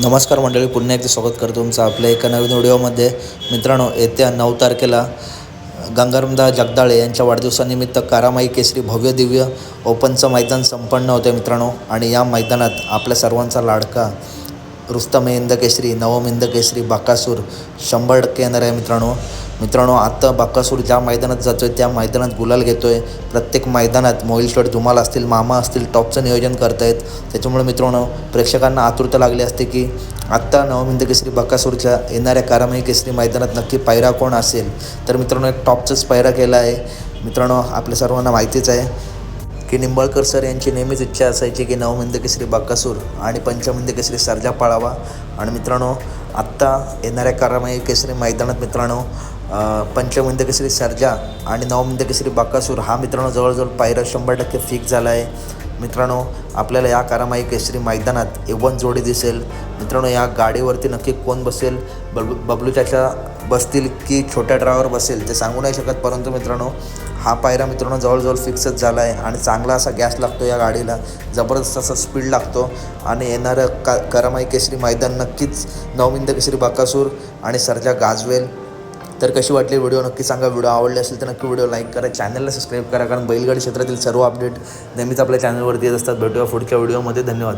नमस्कार मंडळी पुन्हा एकदा स्वागत करतो तुमचं आपल्या एका नवीन व्हिडिओमध्ये. मित्रांनो येत्या नऊ तारखेला गंगारामदा जगदाळे यांच्या वाढदिवसानिमित्त कारामाई केसरी भव्य दिव्य ओपनचं मैदान संपन्न होते मित्रांनो. आणि या मैदानात आपल्या सर्वांचा लाडका रुस्तम इंद केसरी नवम इंद केसरी बाकासूर शंभर टक्के येणार आहे मित्रांनो. मित्रांनो आता बाकासूर ज्या मैदानात जातो आहे त्या मैदानात गुलाल घेतो आहे प्रत्येक मैदानात मोहिल धुमाल असतील मामा असतील टॉपचं नियोजन करतायत. त्याच्यामुळे मित्रांनो प्रेक्षकांना आतुरता लागली असते की आत्ता नवमिंद केसरी बकासूरच्या येणाऱ्या कारामई केसरी मैदानात नक्की पायरा कोण असेल? तर मित्रांनो एक टॉपचाच पायरा केला आहे. मित्रांनो आपल्या सर्वांना माहितीच आहे की निंबाळकर सर यांची नेहमीच इच्छा असायची की नवमिंद केसरी बाकासूर आणि पंचमिंद केसरी सर्जा पाळावा. आणि मित्रांनो आत्ता येणाऱ्या कारामाई केसरी मैदानात मित्रांनो अं, केसरी सर्जा आणि नवमिंद केसरी बाकासूर हा मित्रांनो जवळजवळ पायऱ्या शंभर टक्के फिक्स झाला आहे मित्रांनो आपल्याला या कारामाई केसरी मैदानात एवन जोडी दिसेल. मित्रांनो या गाडीवरती नक्की कोण बसेल? बबलू बबलू चाचा बसतील की छोट्या ड्रायव्हर बसेल? ते सांगू नाही शकत परंतु मित्रांनो हा पायरा मित्रांनो जवळजवळ फिक्सच झाला आहे आणि चांगला असा गॅस लागतो या गाडीला. जबरदस्त असा स्पीड लागतो आणि येणारं का करमाई केसरी मैदान नक्कीच नवमिंद केसरी बाकासूर आणि सरजा गाजवेल. तर कशी वाटली व्हिडिओ? नक्की सांगा. व्हिडिओ आवडले असेल तर नक्की व्हिडिओ लाईक करा. चॅनलला सबस्क्राईब करा कारण बैलगाडी क्षेत्रातील सर्व अपडेट नेहमीच आपल्या चॅनलवरती येत असतात. भेटूया पुढच्या व्हिडिओमध्ये. धन्यवाद.